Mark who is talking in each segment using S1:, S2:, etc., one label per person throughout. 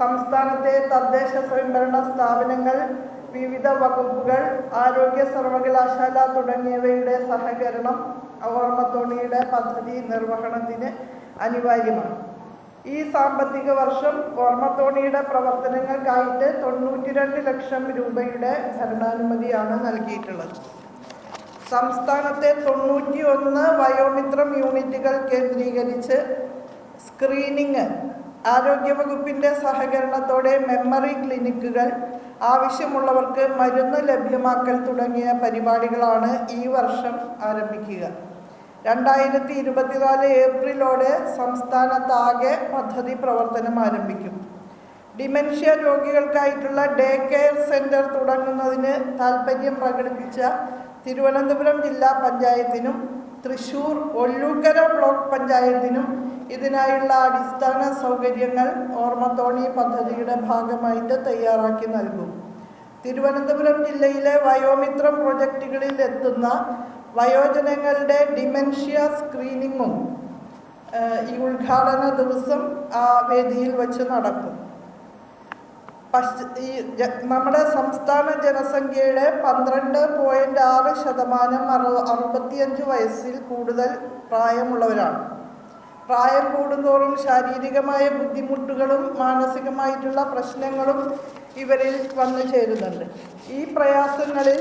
S1: സംസ്ഥാനത്തെ തദ്ദേശ സ്വയംഭരണ സ്ഥാപനങ്ങൾ വിവിധ വകുപ്പുകൾ ആരോഗ്യ സർവകലാശാല തുടങ്ങിയവയുടെ സഹകരണം ഓർമ്മത്തോണിയുടെ പദ്ധതി നിർവഹണത്തിന് അനിവാര്യമാണ്. ഈ സാമ്പത്തിക വർഷം ഓർമ്മത്തോണിയുടെ പ്രവർത്തനങ്ങൾക്കായിട്ട് തൊണ്ണൂറ്റിരണ്ട് ലക്ഷം രൂപയുടെ ഭരണാനുമതിയാണ് നൽകിയിട്ടുള്ളത്. സംസ്ഥാനത്തെ തൊണ്ണൂറ്റി ഒന്ന് വയോമിത്രം യൂണിറ്റുകൾ കേന്ദ്രീകരിച്ച് സ്ക്രീനിങ് ആരോഗ്യവകുപ്പിന്റെ സഹകരണത്തോടെ മെമ്മറി ക്ലിനിക്കുകൾ ആവശ്യമുള്ളവർക്ക് മരുന്ന് ലഭ്യമാക്കൽ തുടങ്ങിയ പരിപാടികളാണ് ഈ വർഷം ആരംഭിക്കുക. രണ്ടായിരത്തി ഇരുപത്തിനാല് ഏപ്രിലോടെ സംസ്ഥാനത്താകെ പദ്ധതി പ്രവർത്തനം ആരംഭിക്കും. ഡിമെൻഷ്യ രോഗികൾക്കായിട്ടുള്ള ഡേ കെയർ സെന്റർ തുടങ്ങുന്നതിന് താൽപ്പര്യം പ്രകടിപ്പിച്ച തിരുവനന്തപുരം ജില്ലാ പഞ്ചായത്തിനും തൃശൂർ ഒല്ലൂക്കര ബ്ലോക്ക് പഞ്ചായത്തിനും ഇതിനായുള്ള അടിസ്ഥാന സൗകര്യങ്ങൾ ഓർമ്മത്തോണി പദ്ധതിയുടെ ഭാഗമായിട്ട് തയ്യാറാക്കി നൽകും. തിരുവനന്തപുരം ജില്ലയിലെ വയോമിത്രം പ്രൊജക്റ്റുകളിൽ എത്തുന്ന വയോജനങ്ങളുടെ ഡിമെൻഷ്യ സ്ക്രീനിങ്ങും ഈ ഉദ്ഘാടന ദിവസം ആ വേദിയിൽ വച്ച് നടക്കും. നമ്മുടെ സംസ്ഥാന ജനസംഖ്യയുടെ പന്ത്രണ്ട് പോയിന്റ് ആറ് ശതമാനം അറു അറുപത്തിയഞ്ച് വയസ്സിൽ കൂടുതൽ പ്രായമുള്ളവരാണ്. പ്രായം കൂടുന്തോറും ശാരീരികമായ ബുദ്ധിമുട്ടുകളും മാനസികമായിട്ടുള്ള പ്രശ്നങ്ങളും ഇവരിൽ വന്നു ചേരുന്നുണ്ട്. ഈ പ്രയാസങ്ങളിൽ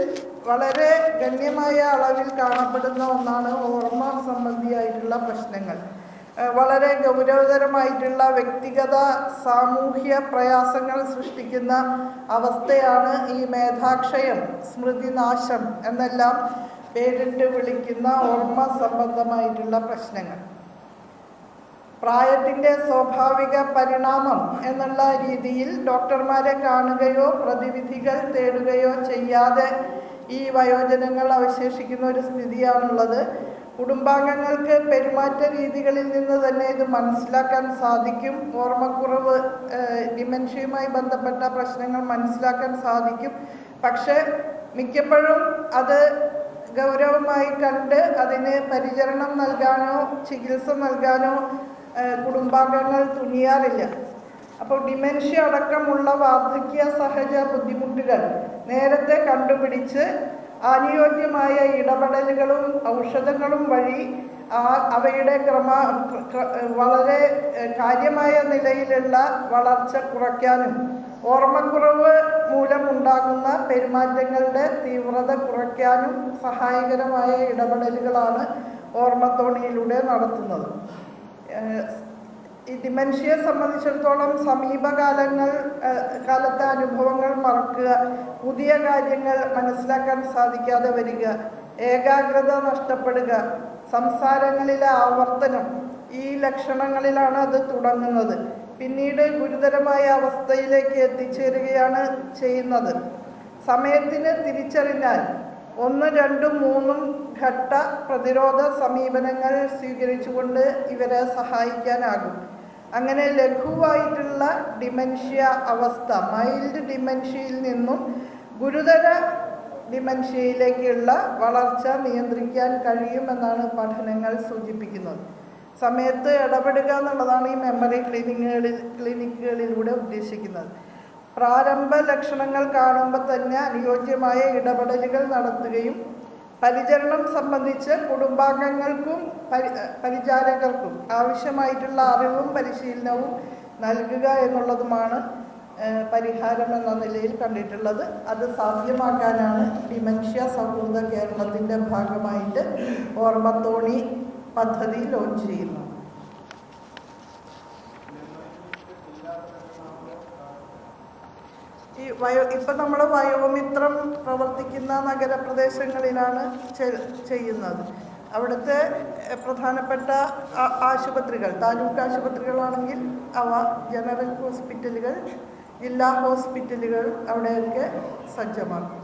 S1: വളരെ ഗണ്യമായ അളവിൽ കാണപ്പെടുന്ന ഒന്നാണ് ഓർമ്മ സംബന്ധിയായിട്ടുള്ള പ്രശ്നങ്ങൾ. വളരെ ഗൗരവതരമായിട്ടുള്ള വ്യക്തിഗത സാമൂഹ്യ പ്രയാസങ്ങൾ സൃഷ്ടിക്കുന്ന അവസ്ഥയാണ് ഈ മേധാക്ഷയം സ്മൃതിനാശം എന്നെല്ലാം പേരിട്ട് വിളിക്കുന്ന ഓർമ്മ സംബന്ധമായിട്ടുള്ള പ്രശ്നങ്ങൾ. പ്രായത്തിന്റെ സ്വാഭാവിക പരിണാമം എന്നുള്ള രീതിയിൽ ഡോക്ടർമാരെ കാണുകയോ പ്രതിവിധികൾ തേടുകയോ ചെയ്യാതെ ഈ വയോജനങ്ങൾ അവശേഷിക്കുന്ന ഒരു സ്ഥിതിയാണുള്ളത്. കുടുംബാംഗങ്ങൾക്ക് പെരുമാറ്റ രീതികളിൽ നിന്ന് തന്നെ ഇത് മനസ്സിലാക്കാൻ സാധിക്കും. ഓർമ്മക്കുറവ് ഡിമെൻഷ്യയുമായി ബന്ധപ്പെട്ട പ്രശ്നങ്ങൾ മനസ്സിലാക്കാൻ സാധിക്കും. പക്ഷേ മിക്കപ്പോഴും അത് ഗൗരവമായി കണ്ട് അതിന് പരിചരണം നൽകാനോ ചികിത്സ നൽകാനോ കുടുംബാംഗങ്ങൾ തുനിയാറില്ല. അപ്പോൾ ഡിമെൻഷ്യ അടക്കമുള്ള വാർദ്ധക്യ സഹജ ബുദ്ധിമുട്ടുകൾ നേരത്തെ കണ്ടുപിടിച്ച് അനുയോജ്യമായ ഇടപെടലുകളും ഔഷധങ്ങളും വഴി അവയുടെ ക്രമ വളരെ കാര്യമായ നിലയിലുള്ള വളർച്ച കുറയ്ക്കാനും ഓർമ്മക്കുറവ് മൂലമുണ്ടാകുന്ന പെരുമാറ്റങ്ങളുടെ തീവ്രത കുറയ്ക്കാനും സഹായകരമായ ഇടപെടലുകളാണ് ഓർമ്മത്തോണിയിലൂടെ നടത്തുന്നത്. ഈ ഡിമെൻഷ്യയെ സംബന്ധിച്ചിടത്തോളം സമീപകാലങ്ങൾ കാലത്തെ അനുഭവങ്ങൾ മറക്കുക പുതിയ കാര്യങ്ങൾ മനസ്സിലാക്കാൻ സാധിക്കാതെ വരിക ഏകാഗ്രത നഷ്ടപ്പെടുക സംസാരങ്ങളിലെ ആവർത്തനം ഈ ലക്ഷണങ്ങളിലാണ് അത് തുടങ്ങുന്നത്. പിന്നീട് ഗുരുതരമായ അവസ്ഥയിലേക്ക് എത്തിച്ചേരുകയാണ് ചെയ്യുന്നത്. സമയത്തിന് തിരിച്ചറിഞ്ഞാൽ ഒന്ന് രണ്ടും മൂന്നും ഘട്ട പ്രതിരോധ സമീപനങ്ങൾ സ്വീകരിച്ചുകൊണ്ട് ഇവരെ സഹായിക്കാനാകും. അങ്ങനെ ലഘുവായിട്ടുള്ള ഡിമെൻഷ്യ അവസ്ഥ മൈൽഡ് ഡിമെൻഷ്യയിൽ നിന്നും ഗുരുതര ഡിമെൻഷ്യയിലേക്കുള്ള വളർച്ച നിയന്ത്രിക്കാൻ കഴിയുമെന്നാണ് പഠനങ്ങൾ സൂചിപ്പിക്കുന്നത്. സമയത്ത് ഇടപെടുക എന്നുള്ളതാണ് ഈ മെമ്മറി ക്ലിനിക്കുകളിൽ ക്ലിനിക്കുകളിലൂടെ ഉദ്ദേശിക്കുന്നത്. പ്രാരംഭ ലക്ഷണങ്ങൾ കാണുമ്പോൾ തന്നെ അനുയോജ്യമായ ഇടപെടലുകൾ നടത്തുകയും പരിചരണം സംബന്ധിച്ച് കുടുംബാംഗങ്ങൾക്കും പരി പരിചാരകർക്കും ആവശ്യമായിട്ടുള്ള അറിവും പരിശീലനവും നൽകുക എന്നുള്ളതുമാണ് പരിഹാരം എന്ന നിലയിൽ കണ്ടിട്ടുള്ളത്. അത് സാധ്യമാക്കാനാണ് ഡിമൻഷ്യ സൗഹൃദ കേരളത്തിന്റെ ഭാഗമായിട്ട് ഓർമ്മത്തോണി പദ്ധതി ലോഞ്ച് ചെയ്യുന്നത്. വയോ ഇപ്പം നമ്മൾ വയോമിത്രം പ്രവർത്തിക്കുന്ന നഗരപ്രദേശങ്ങളിലാണ് ചെയ്യുന്നത്. അവിടുത്തെ പ്രധാനപ്പെട്ട ആശുപത്രികൾ താലൂക്ക് ആശുപത്രികളാണെങ്കിൽ അവ ജനറൽ ഹോസ്പിറ്റലുകൾ ജില്ലാ ഹോസ്പിറ്റലുകൾ അവിടെയൊക്കെ സജ്ജമാക്കും.